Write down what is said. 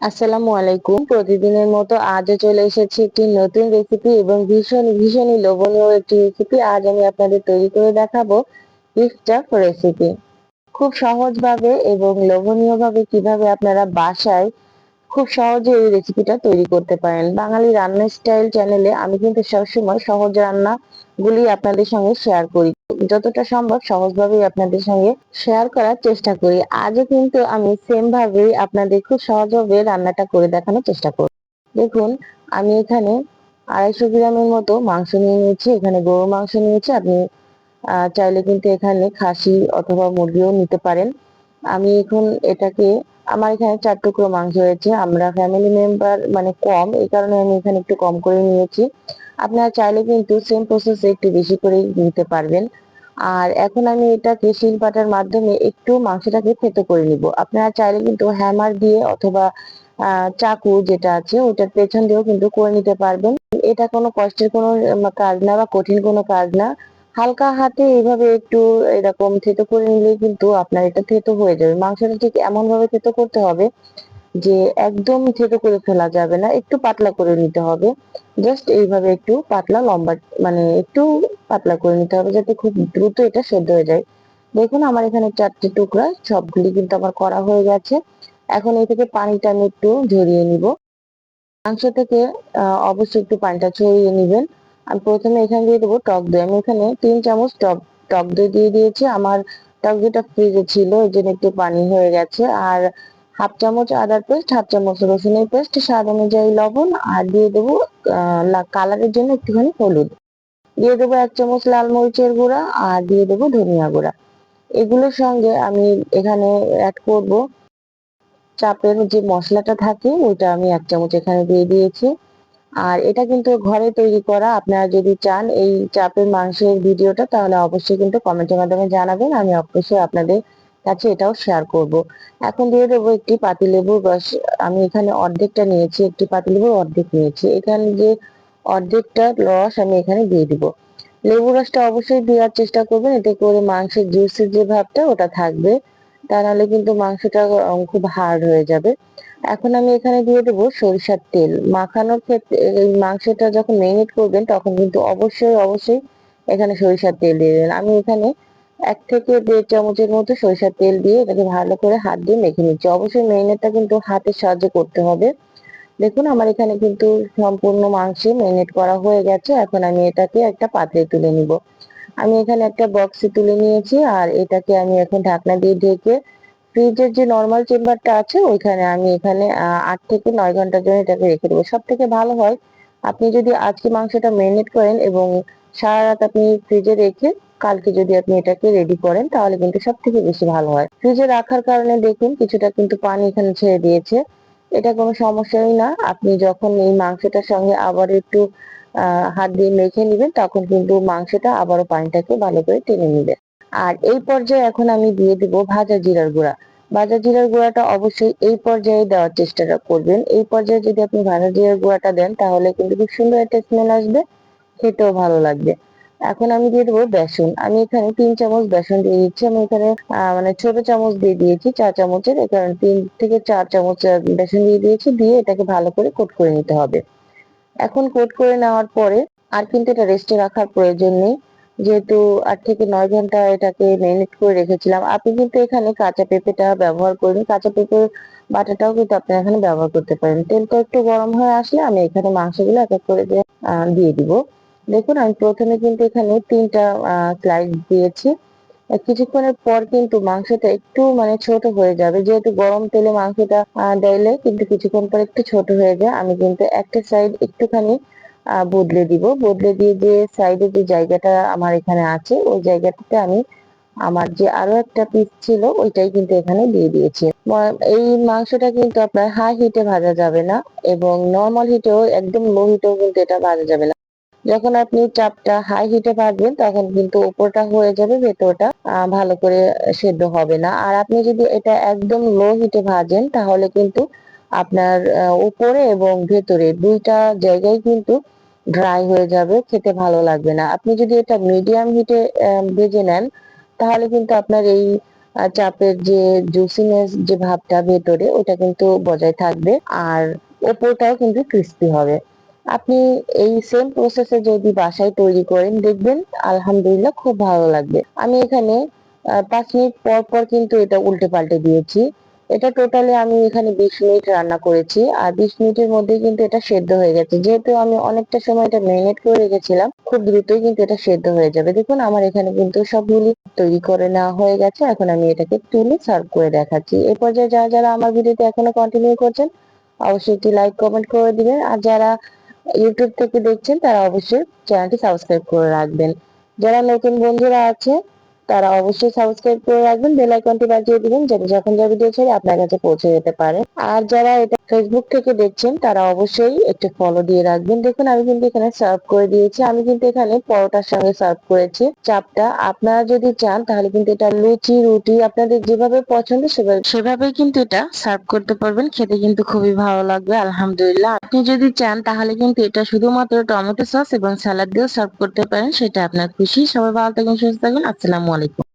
আসসালামু আলাইকুম। প্রতিদিনের মতো আজও চলে এসেছি একটি নতুন রেসিপি এবং ভীষণ, ভীষণই লোভনীয় একটি রেসিপি আজ আমি আপনাদের তৈরি করে দেখাবো স্টাফ রেসিপি খুব সহজভাবে এবং লোভনীয়ভাবে কীভাবে আপনারা বাসায় খুব সহজে এই রেসিপিটা তৈরি করতে পারেন। বাঙালি রান্না স্টাইল চ্যানেলে আমি কিন্তু সবসময় সহজ রান্না গুলি আপনাদের সঙ্গে শেয়ার করি। যতটা সম্ভব সহজভাবেই আপনাদের সঙ্গে শেয়ার করার চেষ্টা করি। আজও কিন্তু আমি সেম ভাবেই আপনাদের খুব সহজভাবে রান্নাটা করে দেখানোর চেষ্টা করব দেখুন, আমি এখানে আড়াইশো গ্রামের মতো মাংস নিয়ে নিয়েছি। এখানে গরু মাংস নিয়েছি। আপনি চাইলে কিন্তু এখানে খাসি অথবা মুরগিও নিতে পারেন। আমি এখন এটাকে, আমার এখানে চার টুকরো মাংস হয়েছে আমরা ফ্যামিলি মেম্বার মানে কম, এই কারণে আমি এখানে একটু কম করে নিয়েছি। আপনারা চাইলে কিন্তু সেম প্রসেসে একটু বেশি করে নিতে পারবেন। আর এখন আমি এটাকে শিল পাটার মাধ্যমে একটু মাংসটাকে থেতো করে নিব। আপনারা চাইলে কিন্তু হ্যামার দিয়ে অথবা চাকু যেটা আছে ওটার পেছন দিয়েও কিন্তু করে নিতে পারবেন। এটা কোনো কষ্টের কোনো কাজ না বা কঠিন কোনো কাজ না। হালকা হাতে এইভাবে একটু এরকম থেতো করে নিলে কিন্তু আপনার এটা থেতো হয়ে যাবে। মাংসটা ঠিক এমন ভাবে থেতো করতে হবে যে একদম থেতো করে ফেলা যাবে না, একটু পাতলা করে নিতে হবে। জাস্ট এইভাবে একটু পাতলা লম্বা মানে একটু পাতলা করে নিতে হবে যাতে খুব দ্রুত এটা সেদ্ধ হয়ে যায়। দেখুন, আমার এখানে চারটে টুকরা, সবগুলি কিন্তু আমার করা হয়ে গেছে। এখন এই থেকে পানিটা আমি একটু ঝরিয়ে নিব। মাংস থেকে অবশ্যই একটু পানিটা ছড়িয়ে নিবেন। আমি প্রথমে এখানে দিয়ে দেবো টক দই। আমি এখানে তিন চামচ টক টক দই দিয়ে দিয়েছি। আমার টক দইটা ফ্রিজে ছিল ওই জন্য একটু পানি হয়ে গেছে। আর হাফ চামচ আদার পেস্ট, হাফ চামচ রসুনের পেস্ট, স্বাদ অনুযায়ী লবণ, আর দিয়ে দেবো কালারের জন্য একটুখানি হলুদ। দিয়ে দেবো এক চামচ লাল মরিচের গুঁড়া, আর দিয়ে দেবো ধনিয়া গুঁড়া। এগুলোর সঙ্গে আমি এখানে অ্যাড করব চাপের যে মশলাটা থাকে, ওইটা আমি এক চামচ এখানে দিয়ে দিয়েছি। আর এটা কিন্তু ঘরে তৈরি করা, আপনারা যদি চান এই চাপের মাংসের ভিডিওটা, তাহলে অবশ্যই কিন্তু কমেন্টের মাধ্যমে জানাবেন, আমি অবশ্যই আপনাদের কাছে এটাও শেয়ার করব। এখন দিয়ে দেবো একটি পাতিলেবুর রস। আমি এখানে অর্ধেকটা নিয়েছি, একটি পাতিলেবুর অর্ধেক নিয়েছি। এখানে যে অর্ধেকটা রস আমি এখানে দিয়ে দিব। লেবু রসটা অবশ্যই দেওয়ার চেষ্টা করবেন। এতে করে মাংসের জুসের যে ভাবটা, ওটা থাকবে। তা নাহলে কিন্তু মাংসটা খুব হার্ড হয়ে যাবে। এখন আমি এখানে দিয়ে দেবো সরিষার তেল। মাখানোর ক্ষেত্রে মাংসটা যখন মেরিনেট করবেন, তখন কিন্তু অবশ্যই অবশ্যই এখানে সরিষার তেল দিয়ে দেবেন। আমি এখানে এক থেকে দেড় চামচের মতো সরিষার তেল দিয়ে এটাকে ভালো করে হাত দিয়ে মেখে নিচ্ছি। অবশ্যই মেরিনেটটা কিন্তু হাতের সাহায্যে করতে হবে। দেখুন, আমার এখানে কিন্তু সম্পূর্ণ মাংস মেরিনেট করা হয়ে গেছে। এখন আমি এটাকে একটা পাত্রে তুলে নিব। আমি এখানে একটা বক্সে তুলে নিয়েছি আর এটাকে আমি এখন ঢাকনা দিয়ে ঢেকে ফ্রিজের যে নর্মাল চেম্বারটা আছে, ওইখানে আমি এখানে আট থেকে নয় ঘণ্টার জন্য এটাকে রেখে দেবো। সব থেকে ভালো হয়, আপনি যদি আজকে মাংসটা মেরিনেট করেন এবং সারা রাত আপনি ফ্রিজে রেখে কালকে যদি আপনি এটাকে রেডি করেন, তাহলে কিন্তু সব থেকে বেশি ভালো হয়। ফ্রিজে রাখার কারণে দেখুন, কিছুটা কিন্তু পানি এখানে ছেড়ে দিয়েছে। এটা কোনো সমস্যাই না। আপনি যখন এই মাংসটার সঙ্গে আবার একটু হাত দিয়ে মেখে নিবেন, তখন কিন্তু মাংসটা আবারও পানিটাকে ভালো করে টেনে নিবে। আর এই পর্যায়ে এখন আমি দিয়ে দিব ভাজা জিরার গুঁড়া। ভাজা জিরার গুঁড়াটা অবশ্যই এই পর্যায়ে দেওয়ার চেষ্টাটা করবেন। এই পর্যায়ে যদি আপনি ভাজা জিরার গুঁড়াটা দেন, তাহলে কিন্তু খুব সুন্দর একটা স্মেল আসবে, খেতেও ভালো লাগবে। এখন আমি দিয়ে দেবো বেসন। আমি এখানে তিন চামচ বেসন দিয়ে দিচ্ছি। আমি এখানে মানে ছোট চামচ দিয়ে দিয়েছি, চার চামচের। এখানে তিন থেকে চার চামচ বেসন দিয়ে দিয়েছি। দিয়ে এটাকে ভালো করে কোট করে নিতে হবে। এখন কোট করে নেওয়ার পরে আর কিন্তু এটা রেস্টে রাখার প্রয়োজন নেই। যেহেতু আট থেকে নয় ঘণ্টা এটাকে মেরিনেট করে রেখেছিলাম। আপনি কিন্তু এখানে কাঁচা পেঁপেটা ব্যবহার করেন কাঁচা পেঁপে বাটাটাও কিন্তু আপনি এখানে ব্যবহার করতে পারেন। তেলটা একটু গরম হয়ে আসলে আমি এখানে মাংসগুলো এক এক করে দিয়ে দিব। দেখুন, আমি প্রথমে কিন্তু এখানে তিনটা স্লাইস দিয়েছি। কিছুক্ষণের পর কিন্তু মাংসটা একটু মানে ছোট হয়ে যাবে। যেহেতু গরম তেলে মাংসটা দিলে কিন্তু কিছুক্ষণ পর একটু ছোট হয়ে যায়। আমি কিন্তু একটা সাইড একটুখানি বদলে দিব। বদলে দিয়ে যে সাইডে যে জায়গাটা আমার এখানে আছে, ওই জায়গাটাতে আমি আমার যে আরও একটা পিস ছিল, ওইটাই কিন্তু এখানে দিয়ে দিয়েছি। এই মাংসটা কিন্তু আপনার হাই হিটে ভাজা যাবে না এবং নর্মাল হিটেও একদম লো হিটেও কিন্তু এটা ভাজা যাবে না। যখন আপনি চাপটা হাই হিটে ভাজবেন, তখন কিন্তু উপরটা হয়ে যাবে, ভেতরটা ভালো করে সেদ্ধ হবে না। আর আপনি যদি এটা একদম লো হিটে ভাজেন, তাহলে কিন্তু আপনার উপরে এবং ভেতরে দুইটা জায়গায় কিন্তু ড্রাই হয়ে যাবে, খেতে ভালো লাগবে না। আপনি যদি এটা মিডিয়াম হিটে ভেজে নেন, তাহলে কিন্তু আপনার এই চাপের যে জুসিনেস যে ভাবটা ভেতরে, ওটা কিন্তু বজায় থাকবে। আর ওপরটাও কিন্তু ক্রিস্পি হবে। আপনি এই সেম প্রসেসে যদি বাসায় তৈরি করেন, দেখবেন আলহামদুলিল্লাহ খুব ভালো লাগবে। আমি এখানে পাঁচ মিনিট পর পর কিন্তু এটা উল্টে পাল্টে দিয়েছি। এটা টোটালি আমি এখানে বিশ মিনিট রান্না করেছি। আর বিশ মিনিটের মধ্যে কিন্তু এটা সেদ্ধ হয়ে গেছে। যেহেতু আমি অনেকটা সময় এটা ম্যারিনেট করে রেখেছিলাম, খুব দ্রুতই কিন্তু এটা সেদ্ধ হয়ে যাবে। দেখুন, আমার এখানে কিন্তু সবগুলি তৈরি করে নেওয়া হয়ে গেছে। এখন আমি এটাকে তুলে সার্ভ করে দেখাচ্ছি। এই পর্যায়ে যারা যারা আমার ভিডিওতে এখনও কন্টিনিউ করছেন, অবশ্যই একটি লাইক কমেন্ট করে দিবেন। আর যারা ইউটিউব থেকে দেখছেন তারা অবশ্যই চ্যানেলটি সাবস্ক্রাইব করে রাখবেন। যারা নতুন বন্ধুরা আছে তারা অবশ্যই সাবস্ক্রাইব করে রাখবেন বেল আইকনটি বাজিয়ে দিবেন যাতে যখন যা ভিডিও ছেড়ে আপনার কাছে পৌঁছে যেতে পারে। আর যারা এটা ফেসবুক থেকে দেখছেন, তারা অবশ্যই একটু ফলো দিয়ে রাখবেন। দেখুন, আমি কিন্তু এখানে সার্ভ করে দিয়েছি। আমি কিন্তু এখানে পরোটার সঙ্গে সার্ভ করেছি। চাপটা আপনারা যদি চান, তাহলে কিন্তু এটা লুচি, রুটি আপনাদের যেভাবে পছন্দ, সেভাবে সেভাবেই কিন্তু এটা সার্ভ করতে পারবেন। খেতে কিন্তু খুবই ভালো লাগবে, আলহামদুলিল্লাহ। আপনি যদি চান, তাহলে কিন্তু এটা শুধুমাত্র টমেটো সস এবং স্যালাড দিয়েও সার্ভ করতে পারেন। সেটা আপনার খুশি। সবাই ভালো থাকবেন সুস্থ থাকবেন আসসালামু আলাইকুম